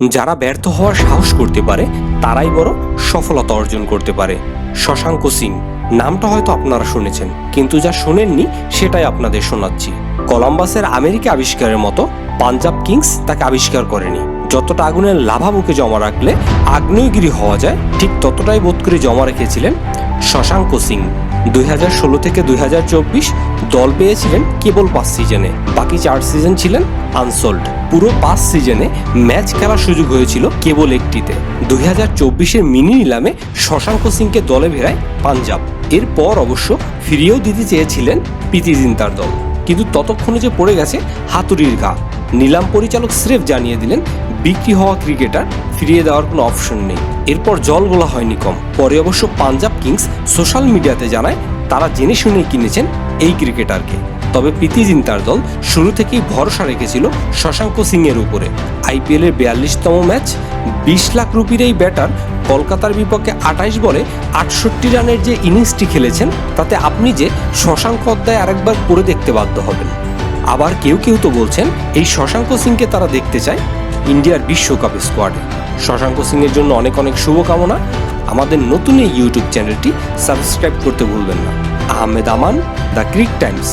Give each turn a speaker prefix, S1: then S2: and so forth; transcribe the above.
S1: যারা ব্যর্থ হওয়ার সাহস করতে পারে, তারাই বড় সফলতা অর্জন করতে পারে। শশাঙ্ক সিং, নামটা হয়তো আপনারা শুনেছেন, কিন্তু যা শোনেননি সেটাই আপনাদের শোনাচ্ছি। কলম্বাসের আমেরিকা আবিষ্কারের মতো পাঞ্জাব কিংস তাকে আবিষ্কার করেনি। যতটা আগুনের লাভা বুকে জমা রাখলে আগ্নেয়গিরি হওয়া যায়, ঠিক ততটাই বোধ করে জমা রেখেছিলেন শশাঙ্ক সিং। দুই হাজার ষোলো থেকে দুই হাজার চব্বিশ দল পেয়েছিলেন কেবল পাঁচ সিজনে, বাকি চার সিজন ছিলেন আনসোল্ড। পুরো পাঁচ সিজনে ম্যাচ খেলার সুযোগ হয়েছিল কেবল একটিতে। দুই হাজার চব্বিশের মিনি নিলামে শশাঙ্ক সিংকে দলে ভেড়ায় পাঞ্জাব। এরপর অবশ্য ফিরিয়েও দিতে চেয়েছিলেন প্রীতি জিন্তার দল। কিন্তু ততক্ষণে যে পড়ে গেছে হাতুড়ির গা। নিলাম পরিচালক স্রেফ জানিয়ে দিলেন, বিক্রি হওয়া ক্রিকেটার ফিরিয়ে দেওয়ার কোনো অপশন নেই। এরপর জল গোলা হয়নি কম। পরে অবশ্য পাঞ্জাব কিংস সোশ্যাল মিডিয়াতে জানায় তারা জেনে শুনে কিনেছেন এই ক্রিকেটারকে। তবে প্রীতি জিন্তার দল শুরু থেকেই ভরসা রেখেছিল শশাঙ্ক সিং এর উপরে। আইপিএলের বিয়াল্লিশতম ম্যাচ, বিশ লাখ রুপির এই ব্যাটার কলকাতার বিপক্ষে আঠাইশ বলে আটষট্টি রানের যে ইনিংসটি খেলেছেন, তাতে আপনি যে শশাঙ্ক অধ্যায় আরেকবার পড়ে দেখতে বাধ্য হবেন। আবার কেউ কেউ তো বলছেন, এই শশাঙ্ক সিংকে তারা দেখতে চায় ইন্ডিয়ার বিশ্বকাপ স্কোয়াডে। শশাঙ্ক সিংয়ের জন্য অনেক অনেক শুভকামনা আমাদের নতুন এই ইউটিউব চ্যানেলটি সাবস্ক্রাইব করতে ভুলবেন না। Ahmed Aman the creek times.